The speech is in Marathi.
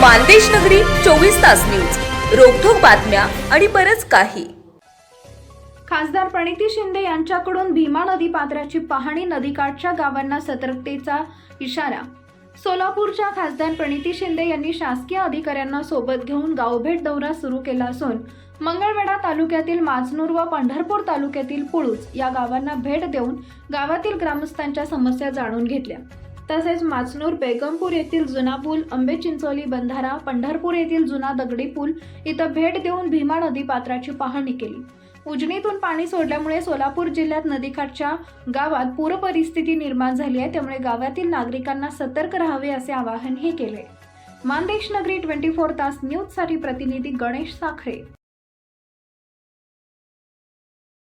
मानदेश नगरी चोवीस तास न्यूज. रोखोक बातम्या आणि बरच काही. खासदार प्रणिती शिंदे यांच्याकडून भीमा नदी पात्राची पाहणी नदीकाठच्या गावांना सतर्कतेचा इशारा. सोलापूरच्या खासदार प्रणिती शिंदे यांनी शासकीय अधिकाऱ्यांना सोबत घेऊन गावभेट दौरा सुरू केला असून मंगळवेढा तालुक्यातील माचनूर व पंढरपूर तालुक्यातील पुळूस या गावांना भेट देऊन गावातील ग्रामस्थांच्या समस्या जाणून घेतल्या. तसेच माचनूर बेगमपूर येथील जुना पूल आंबे चिंचोली बंधारा पंढरपूर येथील जुना दगडी पूल इथं भेट देऊन भीमा नदी पात्राची पाहणी केली. उजनीतून पाणी सोडल्यामुळे सोलापूर जिल्ह्यात नदीकाठच्या गावात पूरपरिस्थिती निर्माण झाली आहे. त्यामुळे गावातील नागरिकांना सतर्क राहावे असे आवाहनही केले. मानदेश नगरी ट्वेंटी फोर तास न्यूजसाठी प्रतिनिधी गणेश साखरे.